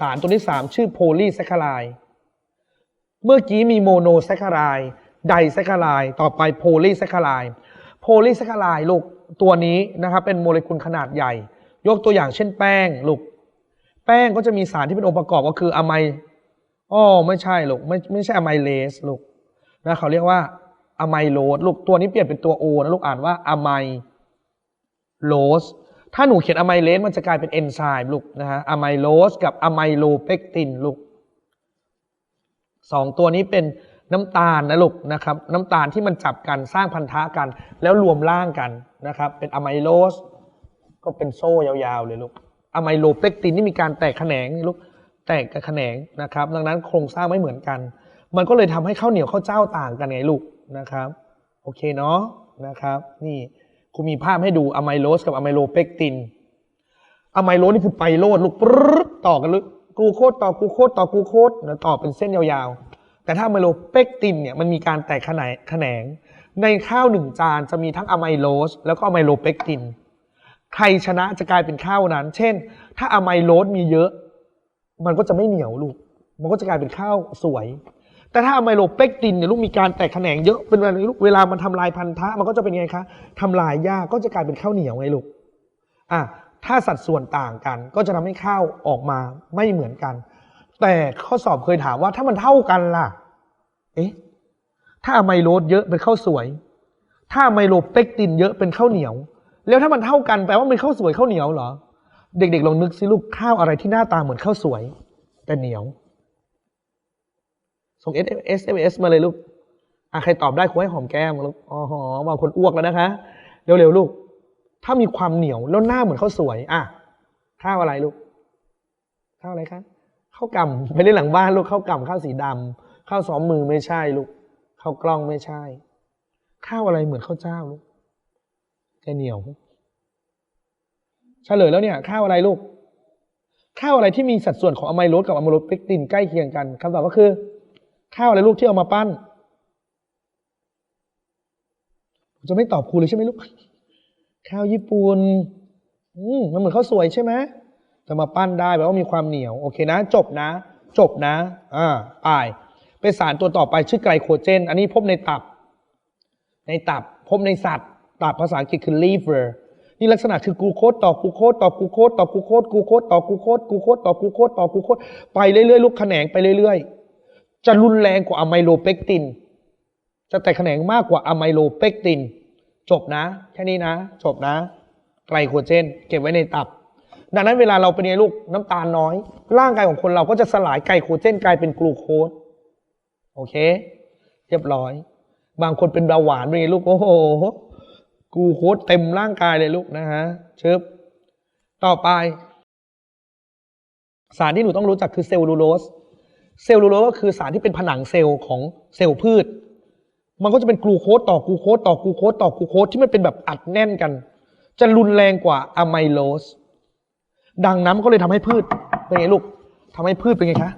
สารตัวที่ 3 ชื่อโพลีแซคคารายเมื่อกี้มีโมโนแซคคารายไดแซคคารายต่อไปโพลีแซคคารายโพลีแซคคารายลูกตัวนี้นะครับเป็นโมเลกุลขนาดใหญ่ ยกตัวอย่างเช่นแป้งลูกแป้งก็จะมีสารที่เป็นองค์ประกอบก็คืออะไมอ๋อไม่ใช่ลูกไม่ไม่ใช่อะไมเลสลูกนะเขาเรียกว่าอะไมโลสลูกตัวนี้เปลี่ยนเป็นตัวโอนะลูกอ่านว่าอะไมโลส ถ้าหนูเขียนอะไมเลสมันจะกลายเป็นเอนไซม์ลูกนะฮะอะไมโลสกับอะไมโลเปกตินลูกสองตัวนี้เป็นน้ำตาลนะลูกนะครับ น้ำตาลที่มันจับกันสร้างพันธะกัน แล้วรวมร่างกันนะครับ เป็นอะไมโลสก็เป็นโซ่ยาวๆเลยลูกอะไมโลเปกตินนี่มีการแตกแขนงนี่ลูกแตกกับแขนงนะครับ ดังนั้นโครงสร้างไม่เหมือนกัน มันก็เลยทำให้ข้าวเหนียวข้าวเจ้าต่างกันไงลูกนะครับ โอเคเนาะนะครับ นี่ ครูมีภาพให้ดูอะไมโลสกับอะไมโลเปกตินอะไมโลนี่คือไปโลดลูกปรึ๊ดต่อกันลึกกูโคสต่อกูโคสต่อกูโคสแล้วต่อเป็นเส้นยาวๆ แต่ถ้าอะไมโลเปกตินเนี่ยมันมีการแตกแขนงแขนง ในข้าวหนึ่งจานจะมีทั้งอะไมโลสแล้วก็อะไมโลเปกติน ใครชนะจะกลายเป็นข้าวนั้น เช่น ถ้าอะไมโลสมีเยอะ มันก็จะไม่เหนียวลูก มันก็จะกลายเป็นข้าวสวย แต่ถ้าอะไมโลเปกตินเนี่ยลูกมีการแตกแขนงเยอะเป็นเวลาลูกเวลามันทำลายพันธะมันก็จะเป็นไงคะทำลายยากก็จะกลายเป็นข้าวเหนียวไงลูกอะถ้าสัดส่วนต่างกัน ก็จะทำให้ข้าวออกมาไม่เหมือนกัน แต่ข้อสอบเคยถามว่าถ้ามันเท่ากันล่ะ เอ๊ะถ้าอะไมโลสเยอะเป็นข้าวสวย ถ้าอะไมโลเปกตินเยอะเป็นข้าวเหนียว แล้วถ้ามันเท่ากันแปลว่ามันข้าวสวยข้าวเหนียวเหรอ เด็กๆลองนึกสิลูกข้าวอะไรที่หน้าตาเหมือนข้าวสวย แต่เหนียว ส่ง S M S มาเลยลูกอะใครตอบได้ครูให้หอมแก้มลูกอ๋อหอบางคนอ้วกแล้วนะคะ เร็วๆลูก ถ้ามีความเหนียวแล้วหน้าเหมือนข้าวสวย อะข้าวอะไรลูกข้าวอะไรคะข้าวกำไปเล่นหลังบ้านลูกข้าวกำข้าวสีดำข้าวซ้อมมือไม่ใช่ลูกข้าวกล้องไม่ใช่ข้าวอะไรเหมือนข้าวเจ้าลูกจะเหนียวเฉลยแล้วเนี่ยข้าวอะไรลูกข้าวอะไรที่มีสัดส่วนของอะไมโลสกับอะไมโลเปกตินใกล้เคียงกันคำตอบก็คือ ข้าวอะไรลูกที่เอามาปั้นผมจะไม่ตอบครูเลยใช่ไหมลูก ข้าวญี่ปุ่นอืมมันเหมือนข้าวสวยใช่ไหมจะมาปั้นได้แปลว่ามีความเหนียว โอเคนะ จบนะ จบนะ อ่าไปเป็นสารตัวต่อไปชื่อไกลโคเจน อันนี้พบในตับ ในตับ พบในสัตว์ ตับภาษาอังกฤษคือ liver นี่ลักษณะคือกลูโคสต่อกลูโคสต่อกลูโคสต่อกลูโคสกลูโคสต่อกลูโคสกลูโคสต่อกลูโคสต่อกลูโคสไปเรื่อยๆลูกแขนงไปเรื่อยๆ จะรุนแรงกว่าอะไมโลเปกติน จะแตกแขนงมากกว่าอะไมโลเปกติน จบนะ แค่นี้นะ จบนะไกลโคเจน เก็บไว้ในตับ ดังนั้นเวลาเราเป็นไงลูกน้ำตาลน้อย ร่างกายของคนเราก็จะสลายไกลโคเจนกลายเป็นกลูโคสโอเค เรียบร้อย บางคนเป็นเบาหวานเป็นไงลูกโอ้โหกลูโคสเต็มร่างกายเลยลูกนะฮะเชิบต่อไป สารที่หนูต้องรู้จักคือเซลลูโลส เซลลูโลสก็คือสารที่เป็นผนังเซลล์ของเซลล์พืช มันก็จะเป็นกลูโคสต่อกลูโคสต่อกลูโคสต่อกลูโคสที่มันเป็นแบบอัดแน่นกัน จะรุนแรงกว่าอะไมโลส ดังนั้นก็เลยทำให้พืชเป็นไงลูกทำให้พืชเป็นไงคะ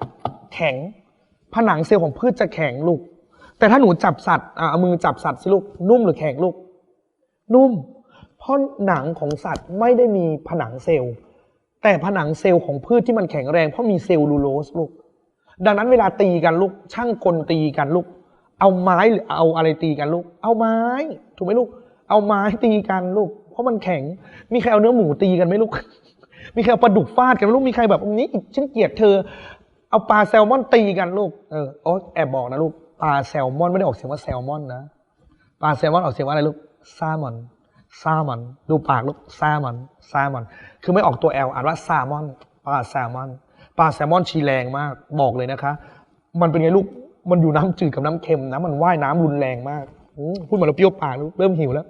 แข็ง ผนังเซลล์ของพืชจะแข็งลูก แต่ถ้าหนูจับสัตว์อะเอามือจับสัตว์สิลูก นุ่มหรือแข็งลูก นุ่ม เพราะหนังของสัตว์ไม่ได้มีผนังเซลล์ แต่ผนังเซลล์ของพืชที่มันแข็งแรงเพราะมีเซลลูโลสลูก ดังนั้นเวลาตีกันลูกช่างกลตีกันลูก เอาไม้หรือเอาอะไรตีกันลูก เอาไม้ ถูกไหมลูก เอาไม้ตีกันลูก เพราะมันแข็ง มีใครเอาเนื้อหมูตีกันไหมลูก มีใครเอาปลาดุกฟาดกันไหมลูก มีใครแบบนี้ฉันเกลียดเธอ เอาปลาแซลมอนตีกันลูก เออโอแอบบอกนะลูก ปลาแซลมอนไม่ได้ออกเสียงว่าแซลมอนนะ ปลาแซลมอนออกเสียงว่าอะไรลูกซามอนซามอน ดูปากลูกซามอนซามอน คือไม่ออกตัวแอลอ่านว่าซามอน ปลาแซลมอน ปลาแซลมอนชีแรงมากบอกเลยนะคะ มันเป็นไงลูกมันอยู่น้ำจืดกับน้ำเค็มนะมันว่ายน้ำรุนแรงมากพูดมือนเราเปรี้ยวปากลูกเริ่มหิวแล้ว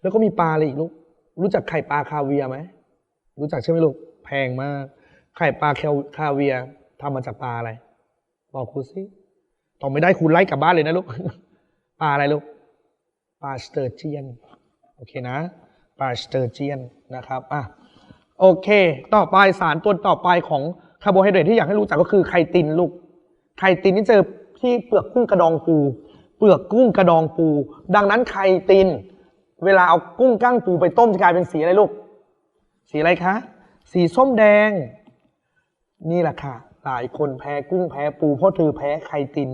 แล้วก็มีปลาอะไรอีกลูกรู้จักไข่ปลาคาเวียไหมรู้จักใช่ไหมลูกแพงมาก ไข่ปลาคลคาเวียร์ทำมาจากปลาอะไร บอกครูสิตอบไม่ได้ครูไล่กลับบ้านเลยนะลูกปลาอะไรลูกปลาสเตอร์เจียนโอเคนะปลาสเตอร์เจียนนะครับอะ โอเค ต่อไปสารตัวต่อไปของคาร์โบไฮเดรตที่อยากให้รู้จักก็คือไคตินลูก ไคตินนี่เจอที่เปลือกกุ้งกระดองปู เปลือกกุ้งกระดองปู ดังนั้นไคติน เวลาเอากุ้งก้างปูไปต้มจะกลายเป็นสีอะไรลูก สีอะไรคะ สีส้มแดง นี่แหละค่ะ หลายคนแพ้กุ้งแพ้ปูเพราะเธอแพ้ไข่ติน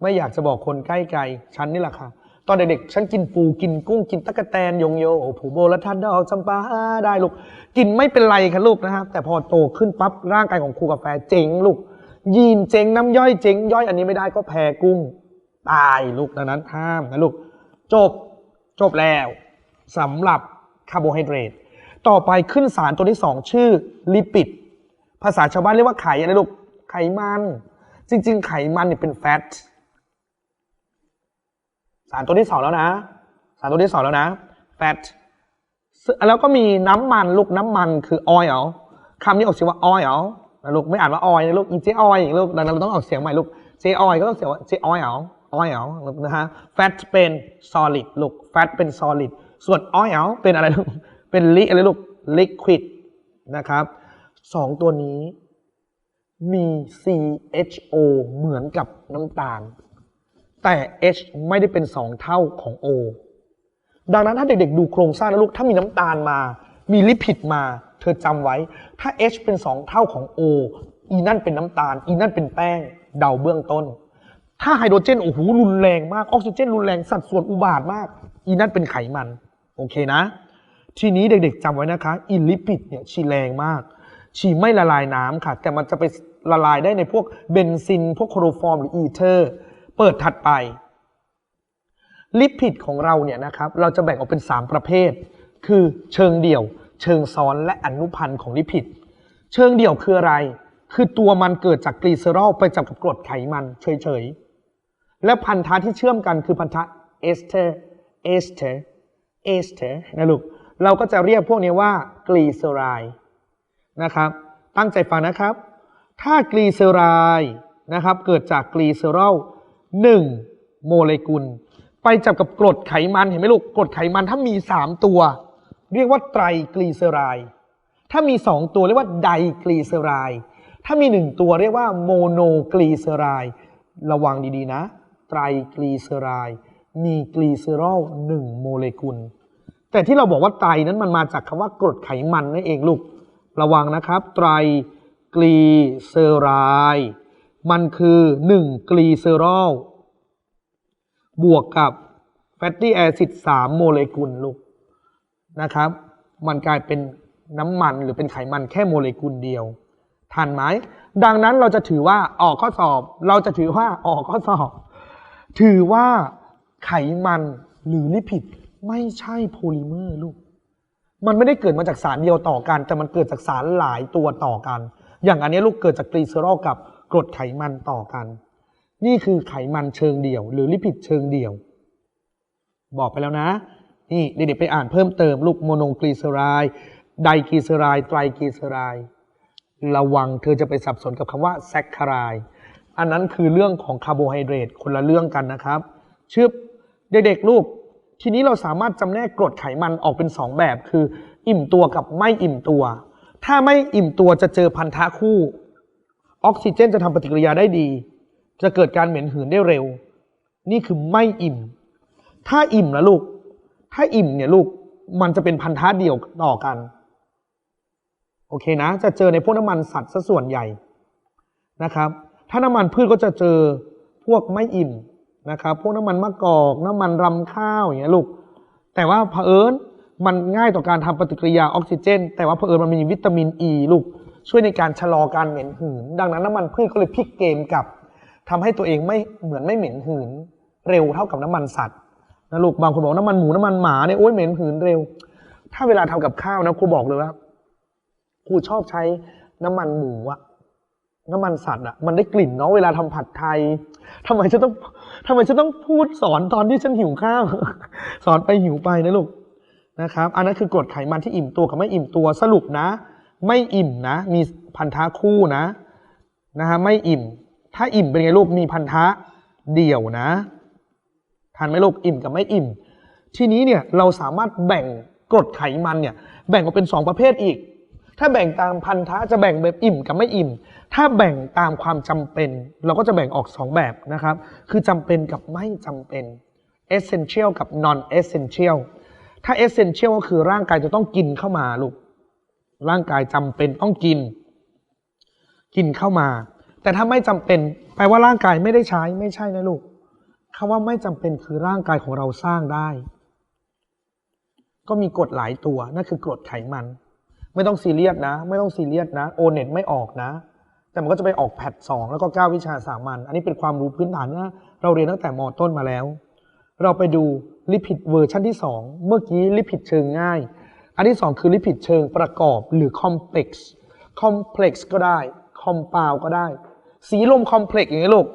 ไม่อยากจะบอกคนใกล้ไกลฉันนี่แหละค่ะ ตอนเด็กๆฉันกินปูกินกุ้งกินตะกะแตนยงโยโอ้ผูโบและทันดอกจำปาได้ลูก กินไม่เป็นไรค่ะลูกนะครับ แต่พอโตขึ้นปั๊บร่างกายของครูกาแฟเจ๋งลูก ยีนเจ๋งน้ำย่อยเจ๋งย่อยอันนี้ไม่ได้ก็แพ้กุ้งตายลูกดังนั้นห้ามนะลูก จบจบแล้วสำหรับคาร์โบไฮเดรตต่อไปขึ้นสารตัวที่สองชื่อลิปิด ภาษาชาวบ้านเรียกว่าไขอะไรลูกไขมัน จริง ๆ ไขมันเนี่ยเป็นแฟต สารตัวที่สองแล้วนะ สารตัวที่สองแล้วนะแฟตแล้วก็มีน้ำมันลูกน้ำมันคือ oil คำนี้ออกเสียงว่า oil นะลูกไม่อ่านว่า oil นะลูกอีเจ oil อยลูกดังนั้นเราต้องออกเสียงใหม่ลูก j oil ก็ต้องเสียงว่า j oil oil นะฮะ fat เป็น solid ลูก fat เป็น solid ส่วน oil เป็นอะไรลูก เป็นลิอะไรลูก liquid นะครับสองตัวนี้มี CHO เหมือนกับน้ำตาล แต่ H ไม่ได้เป็นสองเท่าของ O ดังนั้นถ้าเด็กๆ ดูโครงสร้างนะลูก ถ้ามีน้ำตาลมา มีลิพิดมา เธอจำไว้ ถ้า H เป็นสองเท่าของ O อีนั่นเป็นน้ำตาล อีนั่นเป็นแป้ง เดาเบื้องต้น ถ้าไฮโดรเจนโอ้โหรุนแรงมาก ออกซิเจนรุนแรงสัดส่วนอุบาทมาก อีนั่นเป็นไขมัน โอเคนะ ทีนี้เด็กๆจำไว้นะคะอิลิปิดเนี่ยชีแรงมาก ชีไม่ละลายน้ำค่ะ แต่มันจะไปละลายได้ในพวกเบนซิน พวกโคลอโฟอร์มหรืออีเทอร์ เปิดถัดไป ลิปิดของเราเนี่ยนะครับ เราจะแบ่งออกเป็น 3 ประเภท คือเชิงเดี่ยว เชิงซ้อนและอนุพันธ์ของลิปิด เชิงเดี่ยวคืออะไร คือตัวมันเกิดจากกลีเซอรอลไปจับกับกรดไขมันเฉยๆ และพันธะที่เชื่อมกันคือพันธะเอสเตอร์เอสเตอร์เอสเตอร์นะลูก เราก็จะเรียกพวกนี้ว่ากลีเซอไรด์นะครับ ตั้งใจฟังนะครับ ถ้ากลีเซอไรด์นะครับ เกิดจากกลีเซอรอล 1โมเลกุล ไปจับกับกรดไขมันเห็นไหมลูกกรดไขมันถ้ามี3ตัว เรียกว่าไตรกลีเซอไรด์ถ้ามี2ตัวเรียกว่าไดกลีเซอไรด์ถ้ามี1ตัวเรียกว่าโมโนกลีเซอไรด์ระวังดีๆนะ ไตรกลีเซอไรด์มีกลีเซอรอล1โมเลกุล แต่ที่เราบอกว่าไตรนั้นมันมาจากคำว่ากรดไขมันนั่นเองลูก ระวังนะครับ ไตรกลีเซอไรด์ มันคือ1กลีเซอรอลบวกกับแฟตตี้แอซิด3โมเลกุลลูกนะครับ มันกลายเป็นน้ำมันหรือเป็นไขมันแค่โมเลกุลเดียวทันไหม ดังนั้นเราจะถือว่าออกข้อสอบ เราจะถือว่าออกข้อสอบ ถือว่าไขมันหรือลิพิดไม่ใช่โพลิเมอร์ลูก มันไม่ได้เกิดมาจากสารเดียวต่อกัน แต่มันเกิดจากสารหลายตัวต่อกัน อย่างอันนี้ลูกเกิดจากกลีเซอรอลกับ กรดไขมันต่อกัน นี่คือไขมันเชิงเดี่ยว หรือลิพิดเชิงเดี่ยว บอกไปแล้วนะ นี่เด็กๆไปอ่านเพิ่มเติมลูกโมโนกลีเซอไรด์ไดกลีเซอไรด์ไตรกลีเซอไรด์ระวังเธอจะไปสับสนกับคำว่าแซคคารายอันนั้นคือเรื่องของคาร์โบไฮเดรตคนละเรื่องกันนะครับชึบเด็กๆลูกทีนี้เราสามารถจำแนกกรดไขมันออกเป็น 2 แบบ คือ อิ่มตัวกับไม่อิ่มตัว ถ้าไม่อิ่มตัวจะเจอพันธะคู่ ออกซิเจนจะทำปฏิกิริยาได้ดี จะเกิดการเหม็นหืนได้เร็ว นี่คือไม่อิ่ม ถ้าอิ่มนะลูก ถ้าอิ่มเนี่ยลูกมันจะเป็นพันธะเดียวต่อกัน โอเคนะ จะเจอในพวกน้ำมันสัตว์ซะส่วนใหญ่นะครับ ถ้าน้ำมันพืชก็จะเจอพวกไม่อิ่มนะครับพวกน้ำมันมะกอก น้ำมันรำข้าวอย่างเงี้ยลูก แต่ว่าเผอิญมันง่ายต่อการทำปฏิกิริยาออกซิเจน แต่ว่าเผอิญมันมีวิตามินอ e, ีลูก ช่วยในการชะลอการเหม็นหืน ดังนั้นน้ำมันพืชก็เลยพลิกเกมกลับทำให้ตัวเองไม่เหมือนไม่เหม็นหืน เร็วเท่ากับน้ำมันสัตว์นะลูกบางคนบอกน้ำมันหมูน้ำมันหมาเนี่ยโอ๊ยเหม็นหืนเร็ว ถ้าเวลาทำกับข้าวนะครูบอกเลยว่าครูชอบใช้น้ำมันหมูอะน้ำมันสัตว์อะมันได้กลิ่นเนาะเวลาทำผัดไทยทำไมฉันต้องทำไมฉันต้องพูดสอนตอนที่ฉันหิวข้าว สอนไปหิวไปนะลูกนะครับ อันนั้นคือกรดไขมันที่อิ่มตัวกับไม่อิ่มตัวสรุปนะ ไม่อิ่มนะ มีพันธะคู่นะนะฮะไม่อิ่ม ถ้าอิ่มเป็นไงลูกมีพันธะเดี่ยวนะทันไหมลูกอิ่มกับไม่อิ่ม ทีนี้เนี่ยเราสามารถแบ่งกรดไขมันเนี่ยแบ่งออกเป็นสองประเภทอีก ถ้าแบ่งตามพันธะจะแบ่งแบบอิ่มกับไม่อิ่ม ถ้าแบ่งตามความจำเป็น เราก็จะแบ่งออกสองแบบนะครับ คือจำเป็นกับไม่จำเป็น essential กับ non essential ถ้า essential ก็คือร่างกายจะต้องกินเข้ามาลูก ร่างกายจำเป็นต้องกิน กินเข้ามา แต่ถ้าไม่จำเป็นแปลว่าร่างกายไม่ได้ใช้ไม่ใช่นะลูกคำว่าไม่จำเป็นคือร่างกายของเราสร้างได้ ก็มีกรดหลายตัวนั่นคือกรดไขมัน ไม่ต้องซีเรียสนะ ไม่ต้องซีเรียสนะโอเน็ตไม่ออกนะ แต่มันก็จะไปออกแพทสองแล้วก็เก้าวิชาสามัญอันนี้เป็นความรู้พื้นฐานนะเราเรียนตั้งแต่มต้นมาแล้ว เราไปดูลิพิดเวอร์ชันที่ 2 เมื่อกี้ลิพิดเชิงง่าย อันที่ 2 คือลิพิดเชิงประกอบหรือคอมเพล็กซ์คอมเพล็กซ์ก็ได้คอมเปาก็ได้ สีลมคอมเพล็กซ์อย่างนี้ลูก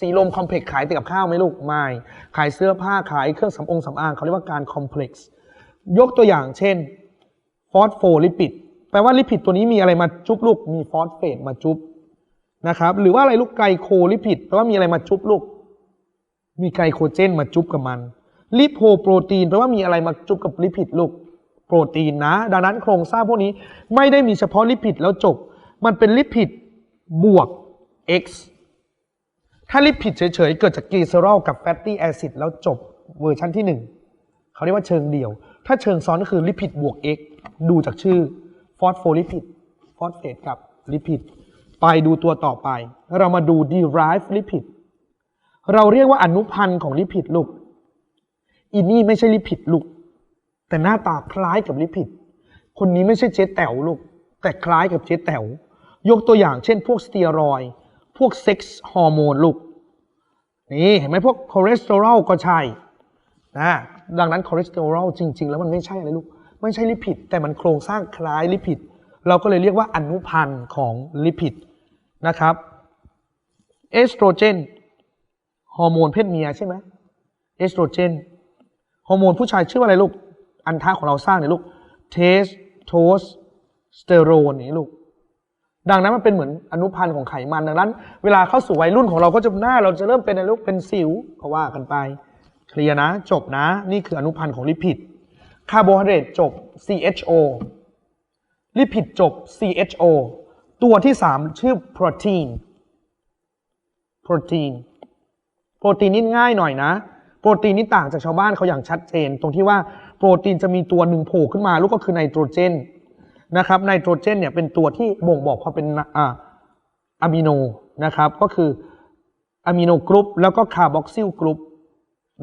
สีลมคอมเพล็กซ์ขายติดกับข้าวไหมลูกไม่ ขายเสื้อผ้าขายเครื่องสำองสำอางเขาเรียกว่าการคอมเพล็กซ์ยกตัวอย่างเช่นฟอสโฟลิปิดแปลว่าลิปิดตัวนี้มีอะไรมาจุบลูกมีฟอสเฟตมาจุบนะครับหรือว่าอะไรลูกไกลโคลิปิดแปลว่ามีอะไรมาจุบลูกมีไกลโคเจนมาจุบกับมันลิโพโปรตีนแปลว่ามีอะไรมาจุบกับลิปิดลูก โปรตีนนะ ดังนั้นโครงสร้างพวกนี้ไม่ได้มีเฉพาะลิปิดแล้วจบ มันเป็นลิปิดบวก X ถ้าลิปิดเฉยๆ เกิดจากกลีเซอรอลกับแฟตตี้แอซิดแล้วจบเวอร์ชันที่หนึ่งเขาเรียกว่าเชิงเดี่ยว ถ้าเชิงซ้อนก็คือลิพิดบวก X ดูจากชื่อฟอสโฟลิพิดฟอสเฟตกับลิพิดไปดูตัวต่อไป เรามาดู derive ลิพิดเราเรียกว่าอนุพันธ์ของลิพิดลูกอีนี่ไม่ใช่ลิพิดลูก แต่หน้าตาคล้ายกับลิพิดคนนี้ไม่ใช่เจ๊แต๋วลูก แต่คล้ายกับเจ๊แต๋วยกตัวอย่างเช่น พวกสเตียรอย พวกเซ็กซ์ฮอร์โมนลูก นี่เห็นไหมพวกคอเลสเตอรอลก็ใช่นะดังนั้นคอเลสเตอรอลจริง ๆ แล้วมันไม่ใช่อะไรลูก ไม่ใช่ลิพิดแต่มันโครงสร้างคล้ายลิพิดเราก็เลยเรียกว่าอนุพันธ์ของลิพิดนะครับเอสโตรเจนฮอร์โมนเพศเมียใช่ไหมเอสโตรเจนฮอร์โมนผู้ชายชื่อว่าอะไรลูก อันท้าของเราสร้างเนี่ยลูกเทสโทสสเตอโรนนี่ลูก ดังนั้นมันเป็นเหมือนอนุพันธ์ของไขมันดังนั้น เวลาเข้าสู่วัยรุ่นของเราก็จะหน้า เราจะเริ่มเป็นอะไรลูกเป็นสิวก็ว่ากันไปเคลียร์นะ จบนะ นี่คืออนุพันธ์ของลิพิดคาร์โบไฮเดรตจบ CHO ลิพิดจบ CHO ตัวที่3ชื่อโปรตีนโปรตีนโปรตีนนี่ง่ายหน่อยนะ โปรตีนนี่ต่างจากชาวบ้านเขาอย่างชัดเจน ตรงที่ว่า โปรตีนจะมีตัวหนึ่งโผล่ขึ้นมาลูกก็คือไนโตรเจนนะครับไนโตรเจนเนี่ยเป็นตัวที่บ่งบอกความเป็นอ่าอะมิโนนะครับก็คืออะมิโนกรุ๊ปแล้วก็คาร์บอกซิลกรุ๊ป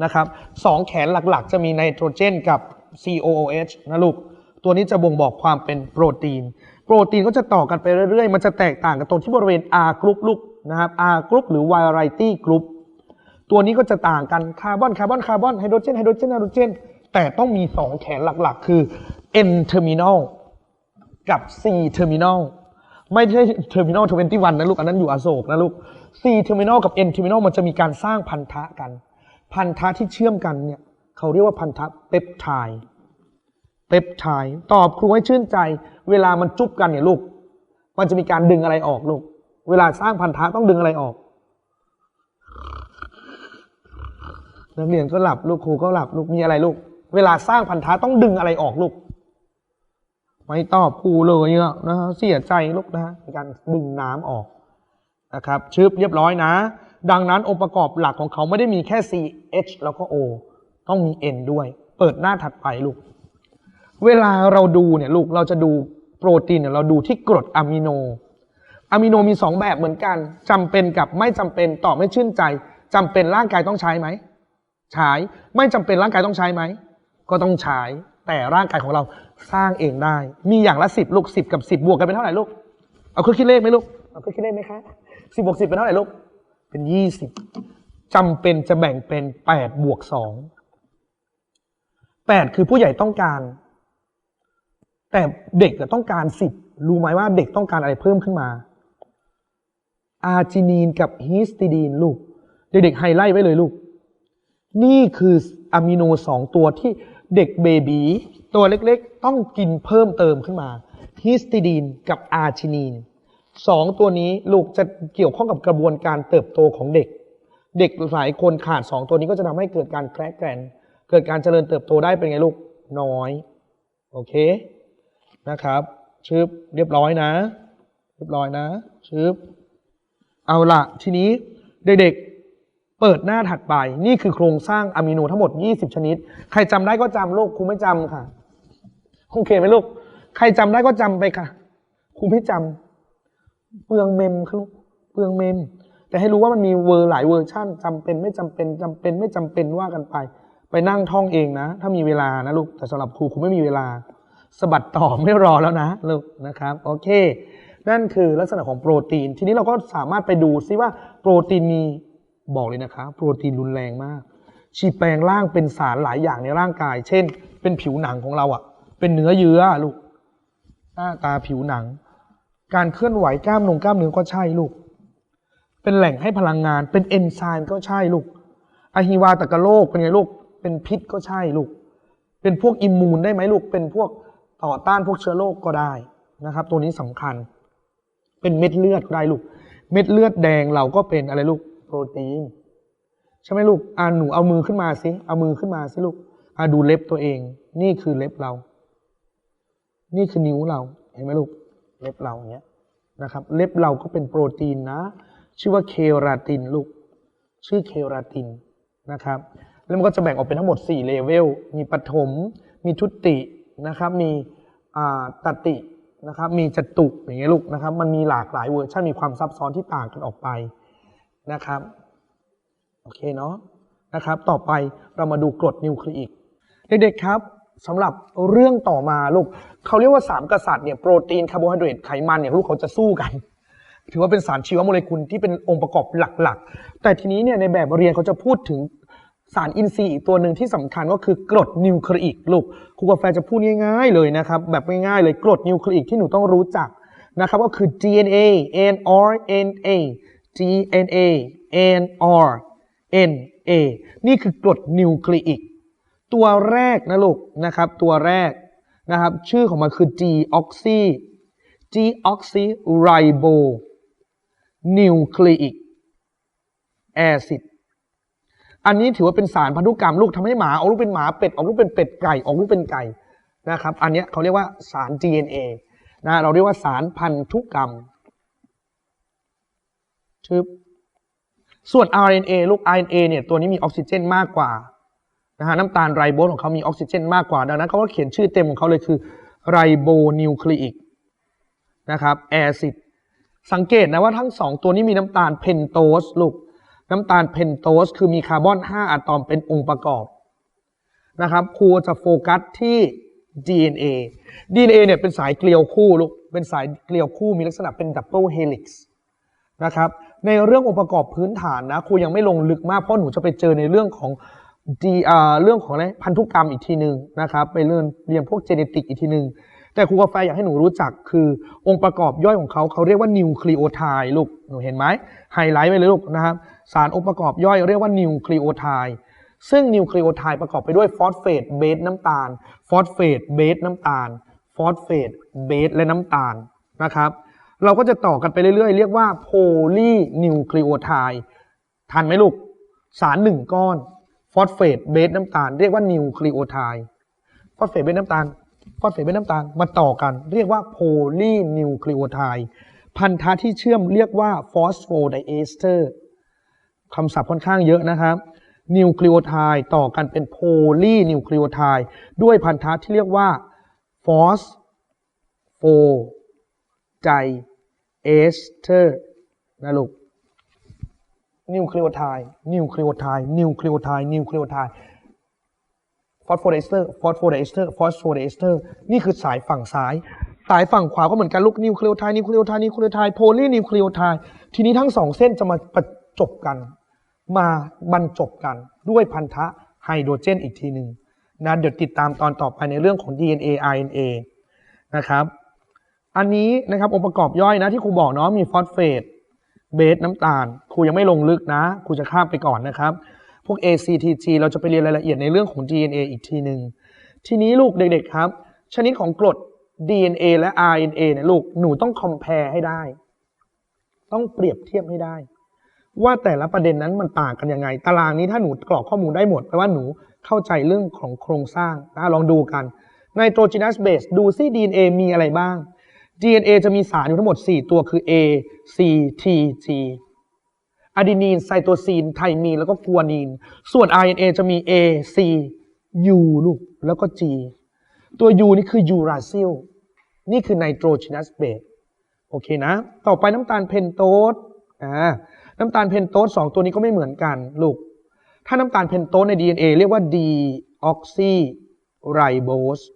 นะครับสองแขนหลักๆ จะมีไนโตรเจนกับ COOH นะลูก ตัวนี้จะบ่งบอกความเป็นโปรตีน โปรตีนก็จะต่อกันไปเรื่อยๆ มันจะแตกต่างกันตรงที่บริเวณ R กรุ๊ปลูกนะครับ R กรุ๊ปหรือ Variety กรุ๊ปตัวนี้ก็จะต่างกันคาร์บอนคาร์บอนคาร์บอนไฮโดรเจนไฮโดรเจนไฮโดรเจน แต่ต้องมี2แขนหลักๆ คือ N terminal กับ C terminal ไม่ใช่ terminal 21 นะลูก อันนั้นอยู่อโศกนะลูก C terminal กับ N terminal มันจะมีการสร้างพันธะกัน พันธะที่เชื่อมกันเนี่ยเขาเรียกว่าพันธะเปปไทด์เปปไทด์ตอบครูให้ชื่นใจ เวลามันจุบกันเนี่ยลูก มันจะมีการดึงอะไรออกลูก เวลาสร้างพันธะต้องดึงอะไรออกนักเรียนก็หลับลูกครูก็หลับลูกมีอะไรลูก เวลาสร้างพันธะต้องดึงอะไรออกลูก ไม่ตอบครูเลยอะนะฮะเสียใจลูกนะฮะการดึงน้ำออกนะครับชึบเรียบร้อยนะ ดังนั้นองค์ประกอบหลักของเขาไม่ได้มีแค่ C H แล้วก็ O ต้องมี N ด้วย เปิดหน้าถัดไปลูก เวลาเราดูเนี่ยลูกเราจะดูโปรตีนเนี่ยเราดูที่กรดอะมิโนอะมิโนมี 2 แบบเหมือนกันจำเป็นกับไม่จำเป็นตอบไม่ชื่นใจจำเป็นร่างกายต้องใช้ไหมใช้ไม่จำเป็นร่างกายต้องใช้ไหม ก็ต้องใช้ แต่ร่างกายของเราสร้างเองได้ มีอย่างละสิบลูกสิบกับสิบบวกกันเป็นเท่าไหร่ลูก เอาเครื่องคิดเลขไหมลูก เอาเครื่องคิดเลขไหมคะสิบบวกสิบเป็นเท่าไหร่ลูก เป็นยี่สิบจำเป็นจะแบ่งเป็นแปดบวกสองแปดคือผู้ใหญ่ต้องการ แต่เด็กอะต้องการสิบรู้ไหมว่าเด็กต้องการอะไรเพิ่มขึ้นมาอาร์จินีนกับฮิสติดีนลูก เด็กๆไฮไลท์ไว้เลยลูก นี่คืออะมิโนสองตัวที่ เด็กเบบีตัวเล็กๆ ต้องกินเพิ่มเติมขึ้นมาฮิสติดีนกับอาร์จินีนสองตัวนี้ลูกจะเกี่ยวข้องกับกระบวนการเติบโตของเด็ก เด็กหลายคนขาดสองตัวนี้ก็จะทำให้เกิดการแคร์แกรนเกิดการเจริญเติบโตได้เป็นไงลูกน้อย โอเคนะครับชึบเรียบร้อยนะ เรียบร้อยนะชึบเอาละทีนี้เด็กๆ เปิดหน้าถัดไป นี่คือโครงสร้างอะมิโนทั้งหมด 20 ชนิด ใครจำได้ก็จำลูกครูไม่จำค่ะ โอเคไหมลูก ใครจำได้ก็จำไปค่ะครูไม่จเปลืองเมมครับลูก เปลืองเมม แต่ให้รู้ว่ามันมีเวอร์หลายเวอร์ชั่นจำเป็นไม่จำเป็นจำเป็นไม่จำเป็นว่ากันไป ไปนั่งท่องเองนะ ถ้ามีเวลานะลูก แต่สำหรับครูครูไม่มีเวลาสบัดต่อไม่รอแล้วนะลูกนะครับ โอเค นั่นคือลักษณะของโปรตีน ทีนี้เราก็สามารถไปดูซิว่าโปรตีนมี บอกเลยนะคะ โปรตีนรุนแรงมาก ฉีดแปลงร่างเป็นสารหลายอย่างในร่างกาย เช่น เป็นผิวหนังของเราอะ่ะ เป็นเนื้อเยื่อลูก หน้าตาผิวหนัง การเคลื่อนไหวกล้ามนงกล้ามเนื้อก็ใช่ลูก เป็นแหล่งให้พลังงาน เป็นเอนไซม์ก็ใช่ลูกอะฮิวาตกโรคเป็นไงลูก เป็นพิษก็ใช่ลูก เป็นพวกอิมมูนได้ไหมลูก เป็นพวกต่อต้านพวกเชื้อโรคก็ได้นะครับ ตัวนี้สำคัญ เป็นเม็ดเลือดได้ลูก เม็ดเลือดแดงเราก็เป็นอะไรลูก โปรตีนใช่ไหมลูกอ่าหนูเอามือขึ้นมาสิเอามือขึ้นมาสิลูกอ่าดูเล็บตัวเอง นี่คือเล็บเรา นี่คือนิ้วเรา เห็นไหมลูก เล็บเราเงี้ยนะครับ เล็บเราก็เป็นโปรตีนนะ ชื่อว่าเคราตินลูก ชื่อเคราตินนะครับ แล้วมันก็จะแบ่งออกเป็นทั้งหมด 4 เลเวล มีปฐม มีทุตินะครับ มีอาตตินะครับ มีจตุอย่างเงี้ยลูกนะครับ มันมีหลากหลายเวอร์ชันมีความซับซ้อนที่ต่างกันออกไป นะครับ โอเคเนาะนะครับ ต่อไปเรามาดูกรดนิวคลีอิกเด็กๆครับสำหรับเรื่องต่อมาลูกเขาเรียกว่าสามกษัตริย์เนี่ยโปรตีนคาร์โบไฮเดรตไขมันเนี่ยลูกเขาจะสู้กัน ถือว่าเป็นสารชีวโมเลกุลที่เป็นองค์ประกอบหลักๆ แต่ทีนี้เนี่ยในแบบเรียนเขาจะพูดถึงสารอินทรีย์อีกตัวหนึ่งที่สำคัญก็คือกรดนิวคลีอิกลูกครูกาแฟจะพูดง่ายๆเลยนะครับ แบบง่ายๆเลยกรดนิวคลีอิกที่หนูต้องรู้จักนะครับก็คือ DNA nRNA DNA nRNA นี่คือกรดนิวคลีอิก ตัวแรกนะลูกนะครับตัวแรกนะครับชื่อของมันคือ deoxy deoxyribo nucleic acid อันนี้ถือว่าเป็นสารพันธุกรรมลูกทำให้หมาออกลูกเป็นหมาเป็ดออกลูกเป็นเป็ดไก่ออกลูกเป็นไก่นะครับ อันนี้เขาเรียกว่าสาร DNA นะเราเรียกว่าสารพันธุกรรม ชึบส่วน RNA ลูก RNA เนี่ยตัวนี้มีออกซิเจนมากกว่านะฮะน้ำตาลไรโบสของเขามีออกซิเจนมากกว่า ดังนั้นเขาก็เขียนชื่อเต็มของเขาเลยคือไรโบนิวคลีอิกนะครับแอซิดสังเกตนะว่าทั้งสองตัวนี้มีน้ำตาลเพนโตสลูกน้ำตาลเพนโตสคือมีคาร์บอน 5อะตอมเป็นองค์ประกอบนะครับครูจะโฟกัสที่ DNA DNA เนี่ยเป็นสายเกลียวคู่ลูกเป็นสายเกลียวคู่มีลักษณะเป็นดับเบิลเฮลิกซ์นะครับ ในเรื่ององค์ประกอบพื้นฐานนะครูยังไม่ลงลึกมากเพราะหนูจะไปเจอในเรื่องของดีเรื่องของอะไรพันธุกรรมอีกทีหนึ่งนะครับไปเรียนเรียนพวกเจเนติกอีกทีหนึ่งแต่ครูกาแฟอยากให้หนูรู้จักคือองค์ประกอบย่อยของเขาเขาเรียกว่านิวคลีโอไทด์ลูกหนูเห็นไหมไฮไลท์ไปเลยลูกนะครับสารองค์ประกอบย่อยเรียกว่านิวคลีโอไทด์ซึ่งนิวคลีโอไทด์ประกอบไปด้วยฟอสเฟตเบสน้ำตาลฟอสเฟตเบสน้ำตาลฟอสเฟตเบสและน้ำตาลนะครับ เราก็จะต่อกันไปเรื่อยๆ เรียกว่าโพลีนิวคลีโอไทด์ทันไหมลูก สารหนึ่งก้อนฟอสเฟตเบสน้ำตาล เรียกว่านิวคลีโอไทด์ฟอสเฟตเบสน้ำตาลฟอสเฟตเบสน้ำตาลมาต่อกัน เรียกว่าโพลีนิวคลีโอไทด์พันธะที่เชื่อมเรียกว่าฟอสโฟไดเอสเตอร์คำศัพท์ค่อนข้างเยอะนะครับนิวคลีโอไทด์ต่อกันเป็นโพลีนิวคลีโอไทด์ด้วยพันธะที่เรียกว่าฟอสโฟ ไดเอสเตอร์นะลูกนิวคลีโอไทด์นิวคลีโอไทด์นิวคลีโอไทด์นิวคลีโอไทด์ฟอสโฟไดเอสเตอร์ฟอสโฟไดเอสเตอร์ฟอสโฟไดเอสเตอร์นี่คือสายฝั่งซ้าย สายฝั่งขวาก็เหมือนกันลูกนิวคลีโอไทด์นิวคลีโอไทด์นิวคลีโอไทด์โพลีนิวคลีโอไทด์ทีนี้ทั้งสองเส้นจะมาประจบกัน มาบรรจบกันด้วยพันธะไฮโดรเจนอีกทีหนึ่งนะเดี๋ยวติดตามตอนต่อไปในเรื่องของ DNA RNA นะครับ อันนี้นะครับองค์ประกอบย่อยนะที่ครูบอกเนาะมีฟอสเฟตเบสน้ำตาลครูยังไม่ลงลึกนะครูจะข้ามไปก่อนนะครับ พวก ACTG เราจะไปเรียนรายละเอียดในเรื่องของ DNA อีกทีหนึ่งทีนี้ลูกเด็กๆครับ ชนิดของกรด DNA และ RNA เนี่ยลูกหนูต้อง compare ให้ได้ ต้องเปรียบเทียบให้ได้ ว่าแต่ละประเด็นนั้นมันต่างกันยังไง ตารางนี้ถ้าหนูกรอกข้อมูลได้หมดแปลว่าหนูเข้าใจเรื่องของโครงสร้างนะลองดูกัน Nitrogenous base ดูซิ DNA มีอะไรบ้าง DNA จะมีสารอยู่ทั้งหมด 4 ตัวคือ A C T G อะดีนีนไซโตซีน ไทมีน แล้วก็กัวนีน ส่วน RNA จะมี A C U ลูก แล้วก็ G ตัว U นี่คือยูราซิล นี่คือ nitrogenous base โอเคนะ ต่อไปน้ำตาลเพนโตสอ่าน้ำตาลเพนโตสสองตัวนี้ก็ไม่เหมือนกันลูก ถ้าน้ำตาลเพนโตสใน DNA เรียกว่า deoxyribose โ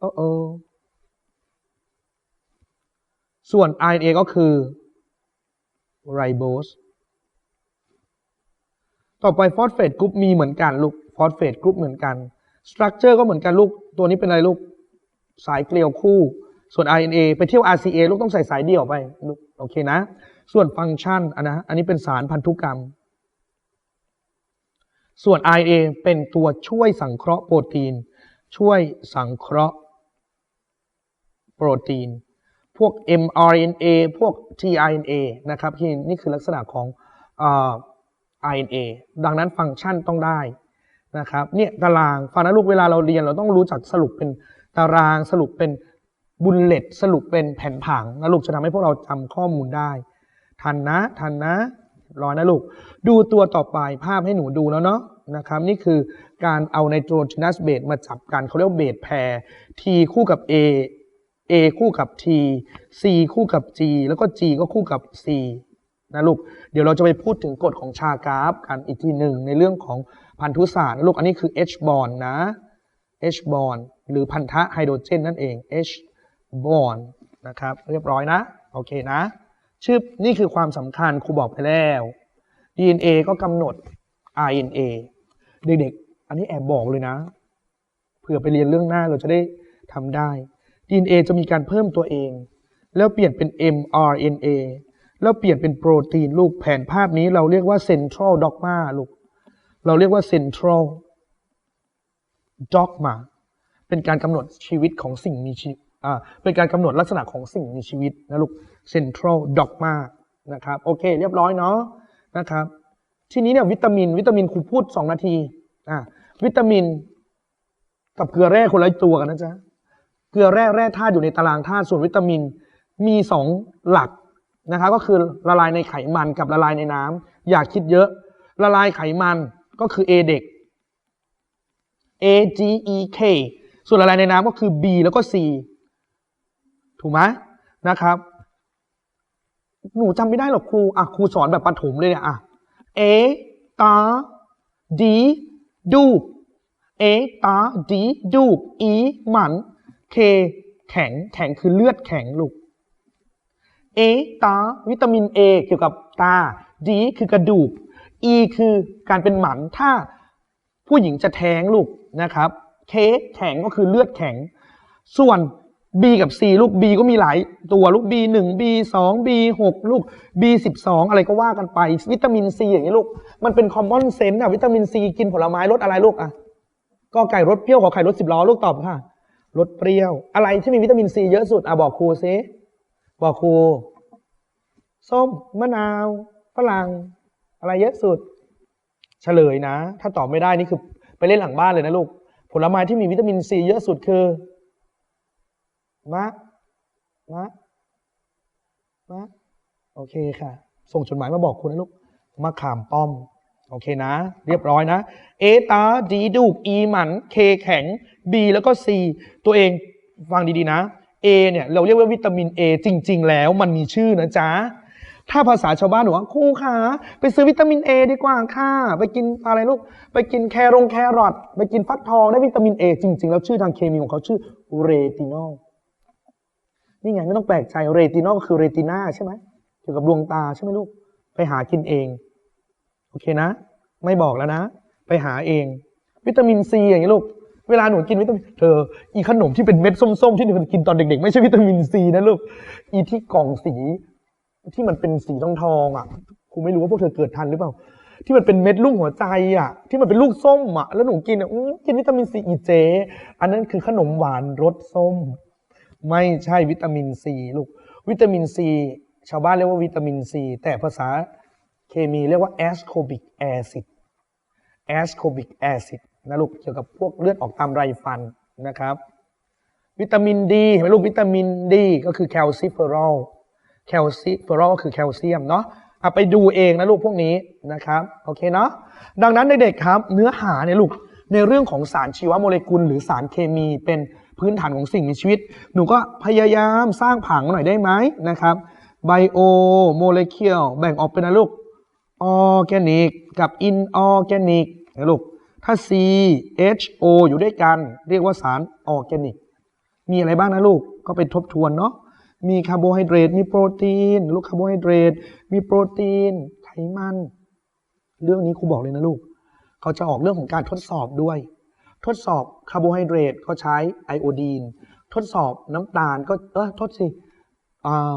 โอ้โอส่วน RNA ก็คือ ribose ต่อไปฟอสเฟตกรุ๊ปมีเหมือนกันลูกฟอสเฟตกรุ๊ปเหมือนกันสตรัคเจอร์ก็เหมือนกันลูก ตัวนี้เป็นอะไรลูก สายเกลียวคู่ ส่วน RNA ไปเที่ยว RCA ลูกต้องใส่สายเดี่ยวไปลูกโอเคนะ ส่วนฟังก์ชันอันนะอันนี้เป็นสารพันธุกรรม ส่วน RNA เป็นตัวช่วยสังเคราะห์โปรตีน ช่วยสังเคราะห์ โปรตีน พวก mRNA พวก tRNA นะครับที่นี่คือลักษณะของอ่อ RNA ดังนั้นฟังก์ชันต้องได้นะครับเนี่ยตารางฟังนะลูกเวลาเราเรียนเราต้องรู้จักสรุปเป็นตารางสรุปเป็นบุลเลตสรุปเป็นแผนผังนะลูกจะทำให้พวกเราจำข้อมูลได้ ทันนะทันนะรอนะลูก ดูตัวต่อไปภาพให้หนูดูแล้วเนาะนะครับนี่คือการเอาไนโตรเจนัสเบสมาจับกันเขาเรียกว่าเบสแพร T คู่กับ A A คู่กับ T C คู่กับ G แล้วก็ G ก็คู่กับ C นะลูก เดี๋ยวเราจะไปพูดถึงกฎของชากราฟกันอีกทีหนึ่งในเรื่องของพันธุศาสตร์นะลูก อันนี้คือ H bond นะ H bond หรือพันธะไฮโดรเจนนั่นเอง H bond นะครับ เรียบร้อยนะ โอเคนะ ชื่อนี่คือความสำคัญครูบอกไปแล้ว DNA ก็กำหนด RNA เด็กๆ อันนี้แอบบอกเลยนะ เผื่อไปเรียนเรื่องหน้าเราจะได้ทำได้ DNA จะมีการเพิ่มตัวเอง แล้วเปลี่ยนเป็น mRNA แล้วเปลี่ยนเป็นโปรตีนลูกแผนภาพนี้เราเรียกว่า central dogma ลูก เราเรียกว่า central dogma เป็นการกำหนดชีวิตของสิ่งมีชีวิตอ่าเป็นการกำหนดลักษณะของสิ่งมีชีวิตนะลูก central dogma นะครับโอเค เรียบร้อยเนาะนะครับ ทีนี้เนี่ยวิตามิน วิตามินครูพูด 2 นาทีอ่าวิตามิน กับเกลือแร่คนละตัวกันนะจ๊ะ เกลือแร่แร่ธาตุอยู่ในตารางธาตุส่วนวิตามินมีสองหลักนะครับก็คือละลายในไขมันกับละลายในน้ำอย่าคิดเยอะ ละลายไขมันก็คือ A เด็ก A G E K ส่วนละลายในน้ำก็คือ B แล้วก็ C ถูกไหมนะครับ หนูจำไม่ได้หรอกครูอะครูสอนแบบปฐมเลยเนี่ยอะ A ตา D ดู A ตา D ดู E หมัน K แข็งแข็งคือเลือดแข็งลูก A ตา วิตามิน A เกี่ยวกับตา D คือกระดูก E คือการเป็นหมันถ้าผู้หญิงจะแท้งลูกนะครับ K แข็งก็คือเลือดแข็ง ส่วน B กับ C ลูก B ก็มีหลายตัวลูก B 1 B 2 B 6ลูก B 12อะไรก็ว่ากันไป วิตามิน C อย่างนี้ลูก มันเป็น common sense อะวิตามิน C กินผลไม้รสอะไรลูกอะก็ไก่รสเปรี้ยวขอไข่รสสิบล้อลูกตอบค่ะ รสเปรี้ยว อะไรที่มีวิตามินซีเยอะสุดอะบอกครูซิบอกครู ส้ม มะนาวฝรั่งอะไรเยอะสุด เฉลยนะ ถ้าตอบไม่ได้นี่คือ ไปเล่นหลังบ้านเลยนะลูก ผลไม้ที่มีวิตามินซีเยอะสุดคือ มะ มะ มะ โอเคค่ะ ส่งจดหมายมาบอกคุณนะลูก มะขามป้อม โอเคนะ เรียบร้อยนะ เอตาดีดูกอีหมันเคแข็ง B แล้วก็ C ตัวเองฟังดีๆนะ A เนี่ยเราเรียกว่าวิตามิน A จริง ๆ แล้วมันมีชื่อนะจ๊ะ ถ้าภาษาชาวบ้านหนูว่าครูคะไปซื้อวิตามิน A ดีกว่าค่ะ ไปกินอะไรลูก ไปกินแครงแครอทไปกินฟักทองได้วิตามิน A จริง ๆ แล้วชื่อทางเคมีของเขาชื่อเรตินอลนี่ไงไม่ต้องแปลกใจเรตินอลก็คือเรตินาใช่ไหมเกี่ยวกับดวงตาใช่ไหมลูก ไปหากินเอง เคนะ ไม่บอกแล้วนะ ไปหาเอง วิตามินซีอย่างนี้ลูก เวลาหนูกินวิตามินเธออีขนมที่เป็นเม็ดส้มๆ ที่หนูกินตอนเด็ก ๆ ไม่ใช่วิตามินซีนะลูก อีที่กล่องสีที่มันเป็นสีทองทองๆอะครูไม่รู้ว่าพวกเธอเกิดทันหรือเปล่า ที่มันเป็นเม็ดลูกหัวใจอะ ที่มันเป็นลูกส้มอะ แล้วหนูกินอะอื้อกินวิตามินซีอีเจ อันนั้นคือขนมหวานรสส้ม ไม่ใช่วิตามินซีลูก วิตามินซีชาวบ้านเรียกว่าวิตามินซีแต่ภาษา เคมีเรียกว่า ascorbic acid ascorbic acid นะลูกเกี่ยวกับพวกเลือดออกตามไรฟันนะครับ วิตามินดีเห็นไหมลูกวิตามินดีก็คือแคลซิเฟอรอลแคลซิเฟอรอลก็คือแคลเซียมเนาะเอาไปดูเองนะลูกพวกนี้นะครับโอเคเนาะดังนั้นเด็กๆครับเนื้อหาเนี่ยลูกในเรื่องของสารชีวโมเลกุล หรือสารเคมีเป็นพื้นฐานของสิ่งมีชีวิต หนูก็พยายามสร้างผังหน่อยได้ไหมนะครับไบโอโมเลกุลแบ่งออกเป็นอะไรลูก ออร์แกนิกกับอินออร์แกนิกนะลูก ถ้า C H O อยู่ด้วยกัน เรียกว่าสารออร์แกนิก มีอะไรบ้างนะลูก ก็ไปทบทวนเนาะ มีคาร์โบไฮเดรต มีโปรตีน ลูกคาร์โบไฮเดรต มีโปรตีน ไขมัน เรื่องนี้ครูบอกเลยนะลูก เขาจะออกเรื่องของการทดสอบด้วย ทดสอบคาร์โบไฮเดรตก็ใช้ไอโอดีน ทดสอบน้ำตาลก็ เออทษสิอ่า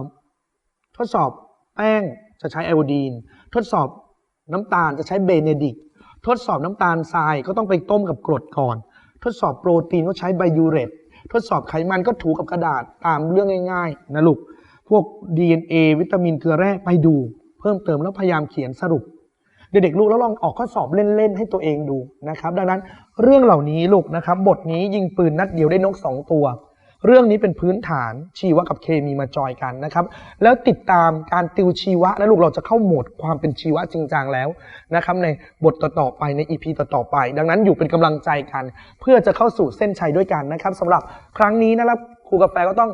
ทดสอบแป้ง จะใช้ไอโอดีน ทดสอบน้ำตาลจะใช้เบเนดิก ทดสอบน้ำตาลทรายก็ต้องไปต้มกับกรดก่อน ทดสอบโปรตีนก็ใช้ไบยูเรตทดสอบไขมันก็ถูกับกระดาษตามเรื่องง่ายๆนะลูก พวก DNA วิตามินเกลือแร่ไปดู เพิ่มเติมแล้วพยายามเขียนสรุป เด็กๆลูกแล้วลองออกข้อสอบเล่นๆให้ตัวเองดูนะครับ ดังนั้นเรื่องเหล่านี้ลูกนะครับ บทนี้ยิงปืนนัดเดียวได้นกสองตัว เรื่องนี้เป็นพื้นฐานชีวะกับเคมีมาจอยกันนะครับ แล้วติดตามการติวชีวะและลูกเราจะเข้าโหมดความเป็นชีวะจริงจังแล้วนะครับในบทต่อๆไปในอีพีต่อๆไป ดังนั้นอยู่เป็นกำลังใจกัน เพื่อจะเข้าสู่เส้นชัยด้วยกันนะครับสำหรับครั้งนี้นะครับครูกาแฟก็ต้อง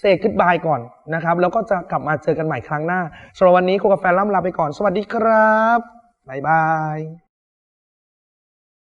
เซก o ดบายก่อนนะครับแล้วก็จะกลับมาเจอกันใหม่ครั้งหน้าสำหรับวันนี้ครูกาแฟล่ำลาไปก่อน สวัสดีครับบ๊ายบาย